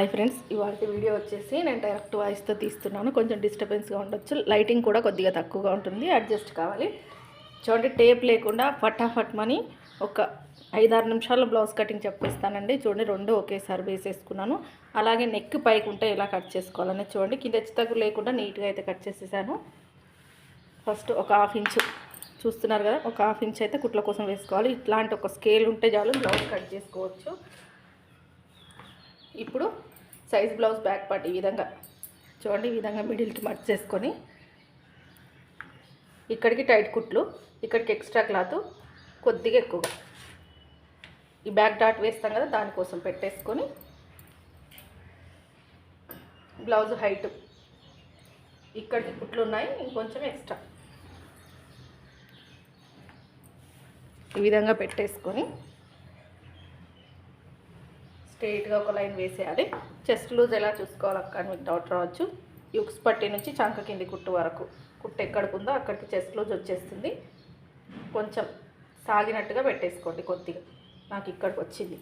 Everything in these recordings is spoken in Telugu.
హాయ్ ఫ్రెండ్స్ ఇవాళ వీడియో వచ్చేసి నేను డైరెక్ట్ వాయిస్తో తీస్తున్నాను. కొంచెం డిస్టర్బెన్స్గా ఉండొచ్చు. లైటింగ్ కూడా కొద్దిగా తక్కువగా ఉంటుంది. అడ్జస్ట్ కావాలి. చూడండి టేప్ లేకుండా ఫటాఫట్ మని ఒక ఐదారు నిమిషాల్లో బ్లౌజ్ కటింగ్ చెప్పేస్తానండి. చూడండి రెండు ఒకేసారి వేసేసుకున్నాను. అలాగే నెక్ పైకి ఉంటే ఎలా కట్ చేసుకోవాలని చూడండి. కింద హెచ్చు లేకుండా నీట్గా అయితే కట్ చేసేసాను. ఫస్ట్ ఒక హాఫ్ ఇంచు చూస్తున్నారు కదా ఒక హాఫ్ ఇంచ్ అయితే కుట్ల కోసం వేసుకోవాలి. ఇట్లాంటి ఒక స్కేల్ ఉంటే చాలు బ్లౌజ్ కట్ చేసుకోవచ్చు. ఇప్పుడు సైజ్ బ్లౌజ్ బ్యాక్ పార్ట్ ఈ విధంగా. చూడండి ఈ విధంగా మిడిల్కి మర్చ్ చేసుకొని. ఇక్కడికి టైట్ కుట్లు ఇక్కడికి ఎక్స్ట్రా క్లాత్ కొద్దిగా ఎక్కువగా. ఈ బ్యాక్ డాట్ వేస్తాం కదా దానికోసం పెట్టేసుకొని. బ్లౌజ్ హైట్ ఇక్కడికి కుట్లు ఉన్నాయి ఇంకొంచెం ఎక్స్ట్రా ఈ విధంగా పెట్టేసుకొని. స్ట్రైట్గా ఒక లైన్ వేసేయాలి. చెస్ట్ లూజ్ ఎలా చూసుకోవాలి అక్కడ మీకు డౌట్ రావచ్చు. యుక్స్ పట్టి నుంచి చంక కింది కుట్టు వరకు. కుట్టు ఎక్కడికి ఉందో అక్కడికి చెస్ట్ లూజ్ వచ్చేస్తుంది. కొంచెం సాగినట్టుగా పెట్టేసుకోండి కొద్దిగా. నాకు ఇక్కడికి వచ్చింది.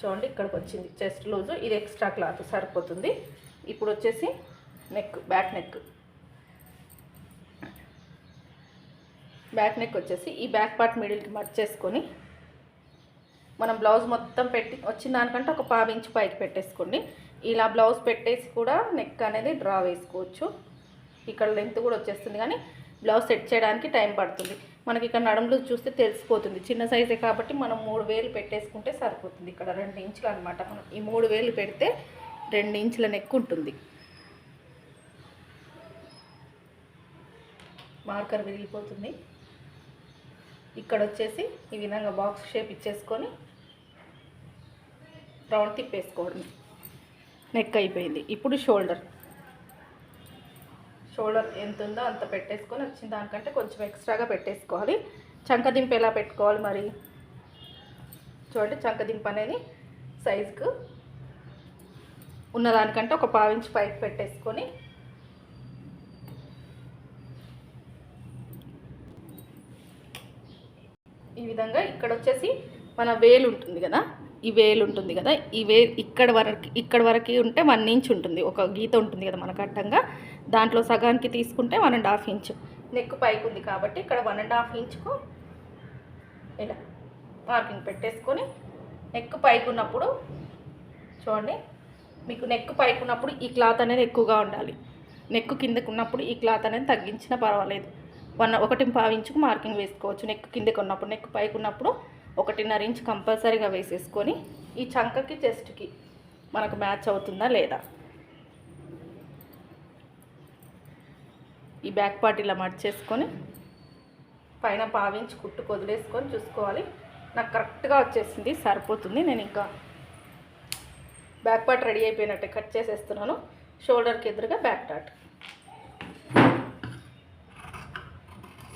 చూడండి ఇక్కడికి వచ్చింది. చెస్ట్ లూజు ఇది ఎక్స్ట్రా క్లాత్ సరిపోతుంది. ఇప్పుడు వచ్చేసి neck back neck. Back neck వచ్చేసి ఈ బ్యాక్ పార్ట్ మిడిల్కి మర్చేసుకొని మనం బ్లౌజ్ మొత్తం పెట్టి వచ్చిన దానికంటే ఒక పావు ఇంచు పైకి పెట్టేసుకోండి. ఇలా బ్లౌజ్ పెట్టేసి కూడా నెక్ అనేది డ్రా వేసుకోవచ్చు. ఇక్కడ లెంత్ కూడా వచ్చేస్తుంది కానీ బ్లౌజ్ సెట్ చేయడానికి టైం పడుతుంది. మనకి ఇక్కడ నడుములు చూస్తే తెలిసిపోతుంది. చిన్న సైజే కాబట్టి మనం మూడు వేలు పెట్టేసుకుంటే సరిపోతుంది. ఇక్కడ రెండు ఇంచులు అనమాట మనం ఈ మూడు వేలు పెడితే రెండు ఇంచుల నెక్ ఉంటుంది. మార్కర్ విరిగిపోతుంది. ఇక్కడ వచ్చేసి ఈ విధంగా బాక్స్ షేప్ ఇచ్చేసుకొని రౌండ్ తిప్పేసుకోవడం నెక్ అయిపోయింది. ఇప్పుడు షోల్డర్. షోల్డర్ ఎంత ఉందో అంత పెట్టేసుకొని వచ్చిన దానికంటే కొంచెం ఎక్స్ట్రాగా పెట్టేసుకోవాలి. చంకదింపు ఎలా పెట్టుకోవాలి మరి? చూడండి చంకదింపు అనేది సైజుకు ఉన్నదానికంటే ఒక పావించి పైకి పెట్టేసుకొని ఈ విధంగా ఇక్కడ వచ్చేసి మన వేలు ఉంటుంది కదా? ఈ వేలు ఉంటుంది కదా ఈ వే ఇక్కడ వరకు ఇక్కడ వరకు ఉంటే వన్ ఇంచ్ ఉంటుంది. ఒక గీత ఉంటుంది కదా మనకు అడ్డంగా. దాంట్లో సగానికి తీసుకుంటే one and half inch. Neck పైకి ఉంది కాబట్టి ఇక్కడ వన్ అండ్ హాఫ్ ఇంచ్కు ఇలా మార్కింగ్ పెట్టేసుకొని నెక్ పైకి ఉన్నప్పుడు చూడండి మీకు నెక్ పైకి ఉన్నప్పుడు ఈ క్లాత్ అనేది ఎక్కువగా ఉండాలి. నెక్ కిందకు ఉన్నప్పుడు ఈ క్లాత్ అనేది తగ్గించినా పర్వాలేదు. వన్ ఒకటి పావించుకు మార్కింగ్ వేసుకోవచ్చు. నెక్ కిందకు ఉన్నప్పుడు నెక్ పైకి ఉన్నప్పుడు ఒకటిన్నర ఇంచ్ కంపల్సరీగా వేసేసుకొని ఈ చంకకి చెస్ట్కి మనకు మ్యాచ్ అవుతుందా లేదా? ఈ బ్యాక్ పార్ట్ ఇలా మడిచేసుకొని పైన పావించి కుట్టు వదిలేసుకొని చూసుకోవాలి. నాకు కరెక్ట్గా వచ్చేసింది సరిపోతుంది. నేను ఇంకా బ్యాక్ పార్ట్ రెడీ అయిపోయినట్టే కట్ చేసేస్తున్నాను. షోల్డర్కి ఎదురుగా బ్యాక్ డాట్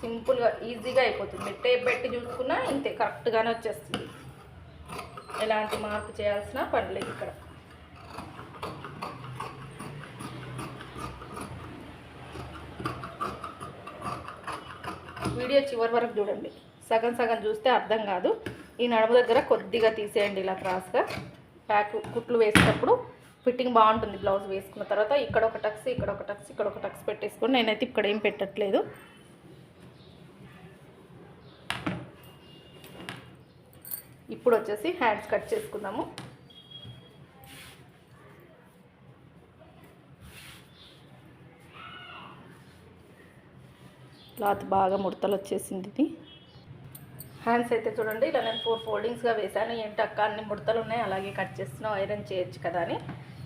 సింపుల్గా ఈజీగా అయిపోతుంది. టేప్ పెట్టి చూసుకున్నా ఇంతే కరెక్ట్గానే వచ్చేస్తుంది. ఎలాంటి మార్పు చేయాల్సిన పని లేదు ఇక్కడ. వీడియో చివరి వరకు చూడండి. సగం సగం చూస్తే అర్థం కాదు. ఈ నడుము దగ్గర కొద్దిగా తీసేయండి ఇలా క్రాస్గా. ప్యాక్ కుట్లు వేసేటప్పుడు ఫిట్టింగ్ బాగుంటుంది బ్లౌజ్ వేసుకున్న తర్వాత. ఇక్కడ ఒక టక్స్ ఇక్కడ ఒక టక్స్ ఇక్కడ ఒక టక్స్ పెట్టేసుకొని నేనైతే ఇక్కడ ఏం పెట్టట్లేదు. ఇప్పుడు వచ్చేసి హ్యాండ్స్ కట్ చేసుకుందాము. క్లాత్ బాగా ముడతలు వచ్చేసింది ఇది. హ్యాండ్స్ అయితే చూడండి ఇలా నేను ఫోర్ ఫోల్డింగ్స్గా వేసాను ఏంటి అక్క అన్ని ముడతలు ఉన్నాయి అలాగే కట్ చేస్తున్నావు ఐరన్ చేయొచ్చు కదా అని.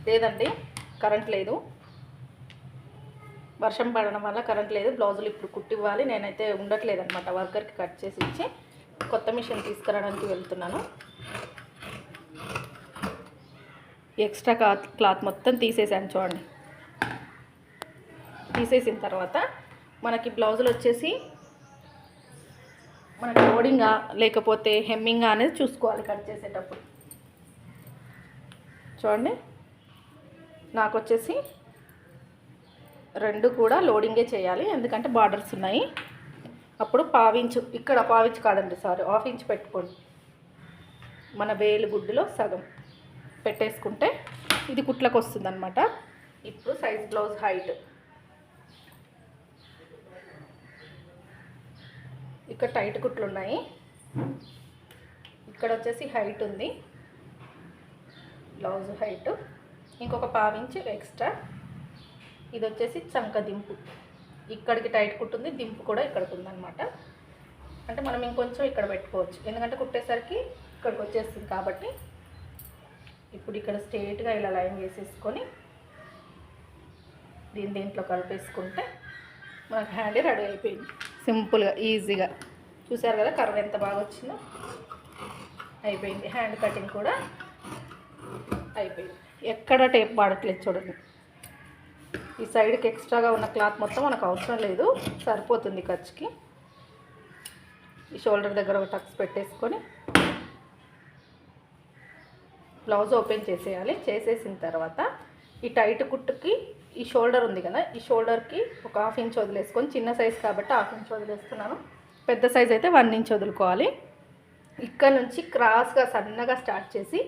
లేదండి కరెంట్ లేదు. వర్షం పడడం వల్ల కరెంట్ లేదు. బ్లౌజులు ఇప్పుడు కుట్టివ్వాలి. నేనైతే ఉండట్లేదు అనమాట వర్కర్కి కట్ చేసి ఇచ్చి. కొత్త మిషన్ తీసుకురావడానికి వెళ్తున్నాను. ఎక్స్ట్రా క్లాత్ క్లాత్ మొత్తం తీసేసాను చూడండి. తీసేసిన తర్వాత మనకి బ్లౌజులు వచ్చేసి మనకి లోడింగా లేకపోతే హెమ్మింగా అనేది చూసుకోవాలి కట్ చేసేటప్పుడు. చూడండి. నాకు వచ్చేసి రెండు కూడా లోడింగే చేయాలి ఎందుకంటే బార్డర్స్ ఉన్నాయి. అప్పుడు పావించు ఇక్కడ పావించు కాదండి సారీ హాఫ్ ఇంచ్ పెట్టుకోండి. మన వేలు గుడ్డులో సగం పెట్టేసుకుంటే ఇది కుట్లకు వస్తుంది అనమాట ఇప్పుడు సైజ్ బ్లౌజ్ హైట్. ఇక్కడ టైట్ కుట్లు ఉన్నాయి ఇక్కడ వచ్చేసి హైట్ ఉంది. Blouse height. ఇంకొక పావించి ఎక్స్ట్రా. ఇది వచ్చేసి చంకదింపు ఇక్కడికి టైట్ కుట్టుంది దింపు కూడా ఇక్కడికి ఉందన్నమాట. అంటే మనం ఇంకొంచెం ఇక్కడ పెట్టుకోవచ్చు. ఎందుకంటే కుట్టేసరికి ఇక్కడికి వచ్చేస్తుంది కాబట్టి ఇప్పుడు ఇక్కడ స్ట్రేట్గా ఇలా లైన్ వేసేసుకొని దీని దీంట్లో కలిపేసుకుంటే మనకు హ్యాండీ రెడీ అయిపోయింది. సింపుల్గా ఈజీగా. చూసారు కదా కర్వ్ ఎంత బాగా వచ్చిందో? అయిపోయింది. హ్యాండ్ కటింగ్ కూడా అయిపోయింది. ఎక్కడ టేప్ వాడట్లేదు చూడండి. ఈ సైడ్కి ఎక్స్ట్రాగా ఉన్న క్లాత్ మొత్తం మనకు అవసరం లేదు. సరిపోతుంది ఖర్చుకి. ఈ షోల్డర్ దగ్గర ఒక టక్స్ పెట్టేసుకొని బ్లౌజ్ ఓపెన్ చేసేయాలి. చేసేసిన తర్వాత ఈ టైట్ కుట్టుకి ఈ షోల్డర్ ఉంది కదా ఈ షోల్డర్కి ఒక హాఫ్ ఇంచ్ వదిలేసుకొని చిన్న సైజ్ కాబట్టి హాఫ్ ఇంచ్ వదిలేస్తున్నాను. పెద్ద సైజ్ అయితే వన్ ఇంచ్ వదులుకోవాలి. ఇక్కడ నుంచి క్రాస్గా సన్నగా స్టార్ట్ చేసి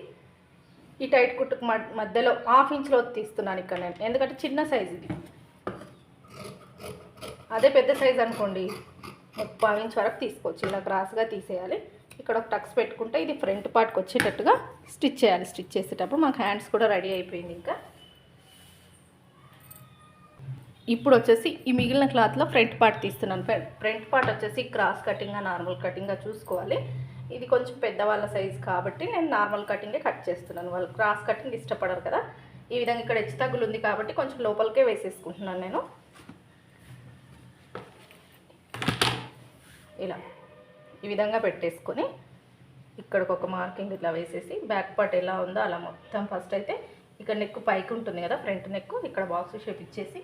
ఈ టైట్ కుట్టుకు మధ్యలో హాఫ్ ఇంచ్లో తీస్తున్నాను ఇక్కడ నేను. ఎందుకంటే చిన్న సైజు ఇది. అదే పెద్ద సైజ్ అనుకోండి. ముప్పై ఇంచ్ వరకు తీసుకోవచ్చు. ఇలా క్రాస్గా తీసేయాలి. ఇక్కడ ఒక టక్స్ పెట్టుకుంటే ఇది ఫ్రంట్ పార్ట్కి వచ్చేటట్టుగా స్టిచ్ చేయాలి. స్టిచ్ చేసేటప్పుడు మాకు హ్యాండ్స్ కూడా రెడీ అయిపోయింది ఇంకా. ఇప్పుడు వచ్చేసి ఈ మిగిలిన క్లాత్లో ఫ్రంట్ పార్ట్ తీస్తున్నాను. ఫ్రంట్ పార్ట్ వచ్చేసి క్రాస్ కటింగ్గా నార్మల్ కటింగ్గా చూసుకోవాలి. ఇది కొంచెం పెద్దవాళ్ళ సైజ్ కాబట్టి నేను నార్మల్ కటింగే కట్ చేస్తున్నాను. వాళ్ళు క్రాస్ కటింగ్ ఇష్టపడరు కదా. ఈ విధంగా ఇక్కడ హెచ్చు తగ్గులు ఉంది కాబట్టి కొంచెం లోపలికే వేసేసుకుంటున్నాను నేను. ఇలా ఈ విధంగా పెట్టేసుకొని ఇక్కడికి ఒక మార్కింగ్ ఇట్లా వేసేసి బ్యాక్ పార్ట్ ఎలా ఉందో అలా మొత్తం ఫస్ట్ అయితే ఇక్కడ నెక్ పైకి ఉంటుంది కదా ఫ్రంట్ నెక్ ఇక్కడ బాక్స్ షేప్ ఇచ్చేసి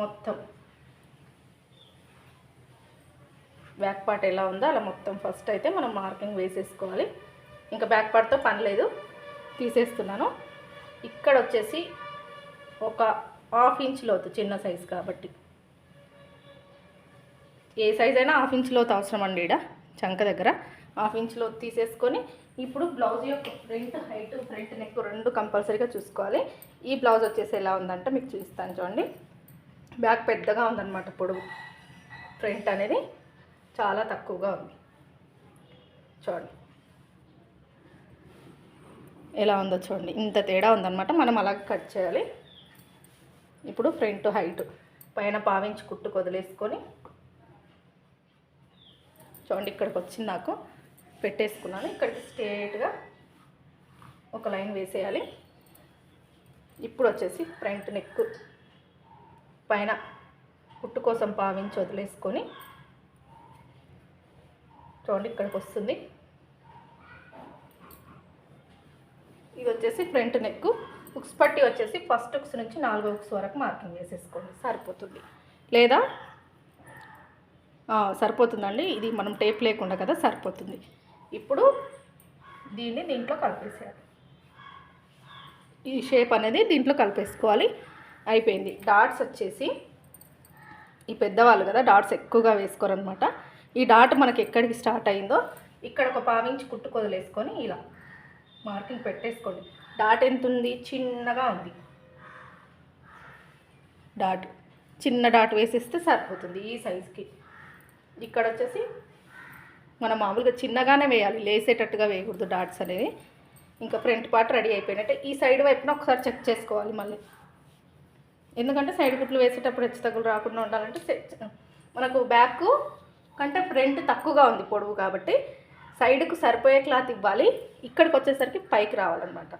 మొత్తం బ్యాక్ పార్ట్ ఎలా ఉందో అలా మొత్తం ఫస్ట్ అయితే మనం మార్కింగ్ వేసేసుకోవాలి. ఇంకా బ్యాక్ పార్ట్తో పని లేదు. తీసేస్తున్నాను. ఇక్కడ వచ్చేసి ఒక హాఫ్ ఇంచ్ లోతు చిన్న సైజ్ కాబట్టి. ఏ సైజ్ అయినా హాఫ్ ఇంచ్ లోతు అవసరం అండి ఈడ చంక దగ్గర. హాఫ్ ఇంచ్ లోతు తీసేసుకొని ఇప్పుడు బ్లౌజ్ యొక్క ఫ్రంట్ హైట్ ఫ్రంట్ నెక్ రెండు కంపల్సరీగా చూసుకోవాలి. ఈ బ్లౌజ్ వచ్చేసి ఎలా ఉందంటే మీకు చూపిస్తాను చూడండి. బ్యాక్ పెద్దగా ఉందన్నమాట ఇప్పుడు ఫ్రంట్ అనేది. చాలా తక్కువగా ఉంది. చూడండి. ఎలా ఉందో చూడండి. ఇంత తేడా ఉందన్నమాట. మనం అలా కట్ చేయాలి. ఇప్పుడు ఫ్రంట్ హైట్. పైన పావించి కుట్టు వదిలేసుకొని చూడండి ఇక్కడికి వచ్చింది నాకు. పెట్టేసుకున్నాను. ఇక్కడికి స్ట్రేట్గా ఒక లైన్ వేసేయాలి. ఇప్పుడు వచ్చేసి ఫ్రంట్ నెక్. పైన కుట్టు కోసం పావించి వదిలేసుకొని చూడండి ఇక్కడికి వస్తుంది. ఇది వచ్చేసి ఫ్రంట్ నెక్ ఉక్స్ పట్టి వచ్చేసి ఫస్ట్ ఉక్స్ నుంచి నాలుగో ఉక్స్ వరకు మార్కింగ్ వేసేసుకోండి సరిపోతుంది. లేదా? సరిపోతుందండి. ఇది మనం టేప్ లేకుండా కదా సరిపోతుంది. ఇప్పుడు దీన్ని దీంట్లో కలిపేసేయాలి. ఈ షేప్ అనేది దీంట్లో కలిపేసుకోవాలి. అయిపోయింది. డాట్స్ వచ్చేసి ఈ పెద్దవాళ్ళు కదా డాట్స్ ఎక్కువగా వేసుకోరనమాట ఈ డాట్ మనకి ఎక్కడికి స్టార్ట్ అయిందో ఇక్కడ ఒక పావించి కుట్టుకొదిలేసుకొని ఇలా మార్కింగ్ పెట్టేసుకోండి. డాట్ ఎంత ఉంది చిన్నగా ఉంది. డాట్. చిన్న డాట్ వేసేస్తే సరిపోతుంది ఈ సైజుకి. ఇక్కడ వచ్చేసి మనం మామూలుగా చిన్నగానే వేయాలి లేసేటట్టుగా వేయకూడదు డాట్స్ అనేది ఇంకా ఫ్రంట్ పార్ట్ రెడీ అయిపోయినట్టే. ఈ సైడ్ వైపున ఒకసారి చెక్ చేసుకోవాలి మళ్ళీ. ఎందుకంటే సైడ్ గుట్లు వేసేటప్పుడు హెచ్చు తగ్గులు రాకుండా ఉండాలంటే మనకు బ్యాక్ కంటే ఫ్రంట్ తక్కువగా ఉంది పొడవు కాబట్టి సైడ్కు సరిపోయే క్లాత్ ఇవ్వాలి. ఇక్కడికి వచ్చేసరికి పైకి రావాలన్నమాట.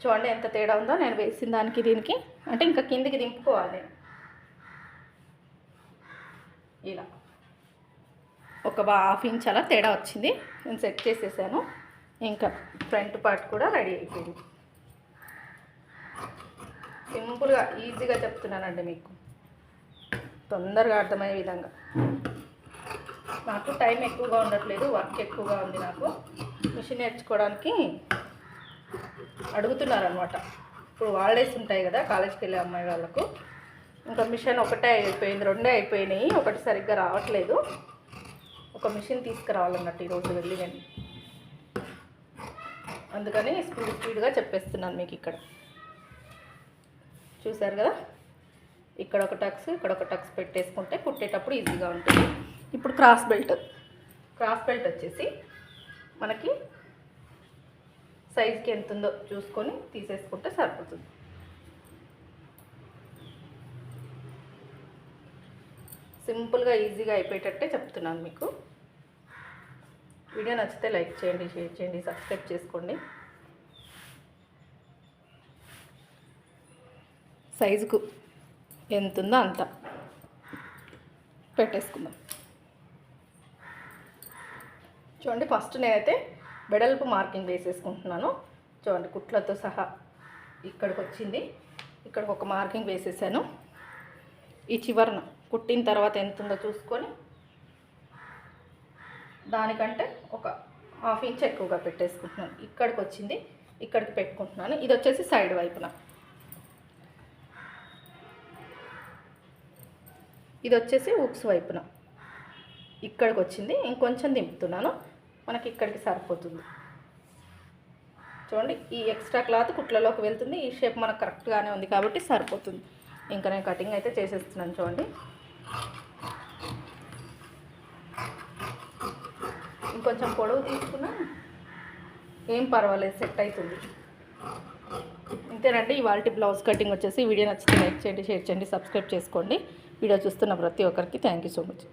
చూడండి ఎంత తేడా ఉందో. నేను వేసిన దానికి దీనికి. అంటే ఇంకా కిందికి దింపుకోవాలి ఇలా. ఒక హాఫ్ ఇంచ్ అలా తేడా వచ్చింది. నేను సెట్ చేసేసాను. ఇంకా ఫ్రంట్ పార్ట్ కూడా రెడీ అయిపోయింది. సింపుల్గా ఈజీగా చెప్తున్నానండి మీకు. తొందరగా అర్థమయ్యే విధంగా. నాకు టైం ఎక్కువగా ఉండట్లేదు వర్క్ ఎక్కువగా ఉంది నాకు. మిషన్ నేర్చుకోవడానికి అడుగుతున్నారనమాట ఇప్పుడు హాలిడేస్ ఉంటాయి కదా కాలేజ్కి వెళ్ళే అమ్మాయి వాళ్ళకు. ఇంకా మిషన్ ఒకటే అయిపోయింది రెండే అయిపోయినాయి ఒకటి సరిగ్గా రావట్లేదు. ఒక మిషన్ తీసుకురావాలన్నట్టు ఈరోజు వెళ్ళి నేను. అందుకని స్పీడ్ స్పీడ్గా చెప్పేస్తున్నాను మీకు ఇక్కడ. చూశారు కదా? ఇక్కడ ఒక టక్స్ ఇక్కడ ఒక టక్స్ పెట్టేసుకుంటే కుట్టేటప్పుడు ఈజీగా ఉంటుంది. ఇప్పుడు క్రాస్ బెల్ట్. క్రాస్ బెల్ట్ వచ్చేసి మనకి సైజ్కి ఎంత ఉందో చూసుకొని తీసేసుకుంటే సరిపోతుంది. సింపుల్గా ఈజీగా అయిపోయేటట్టే చెప్తున్నాను మీకు. వీడియో నచ్చితే లైక్ చేయండి షేర్ చేయండి సబ్స్క్రైబ్ చేసుకోండి. సైజుకు. ఎంత ఉందో అంత. పెట్టేసుకుందాం. చూడండి ఫస్ట్ నేనైతే వెడల్పు మార్కింగ్ వేసేసుకుంటున్నాను. చూడండి కుట్లతో సహా ఇక్కడికి వచ్చింది ఇక్కడికి ఒక మార్కింగ్ వేసేసాను. ఈ చివరన కుట్టిన తర్వాత ఎంత ఉందో చూసుకొని దానికంటే ఒక హాఫ్ ఇంచ్ ఎక్కువగా పెట్టేసుకుంటున్నాను. ఇక్కడికి వచ్చింది ఇక్కడికి పెట్టుకుంటున్నాను. ఇది వచ్చేసి సైడ్ వైపున. ఇది వచ్చేసి ఉక్స్ వైపున. ఇక్కడికి వచ్చింది ఇంకొంచెం దింపుతున్నాను. మనకి ఇక్కడికి సరిపోతుంది. చూడండి ఈ ఎక్స్ట్రా క్లాత్ కుట్లలోకి వెళ్తుంది. ఈ షేప్ మనకు కరెక్ట్గానే ఉంది కాబట్టి సరిపోతుంది. ఇంకా నేను కటింగ్ అయితే చేసేస్తున్నాను చూడండి. ఇంకొంచెం పొడవు తీసుకున్నా ఏం పర్వాలేదు సెట్ అవుతుంది ఇంతేనండి. ఇవాళ బ్లౌజ్ కటింగ్ వచ్చేసి వీడియో నచ్చితే లైక్ చేయండి షేర్ చేయండి సబ్స్క్రైబ్ చేసుకోండి. వీడియో చూస్తున్న ప్రతి ఒక్కరికి థ్యాంక్ యూ సో మచ్.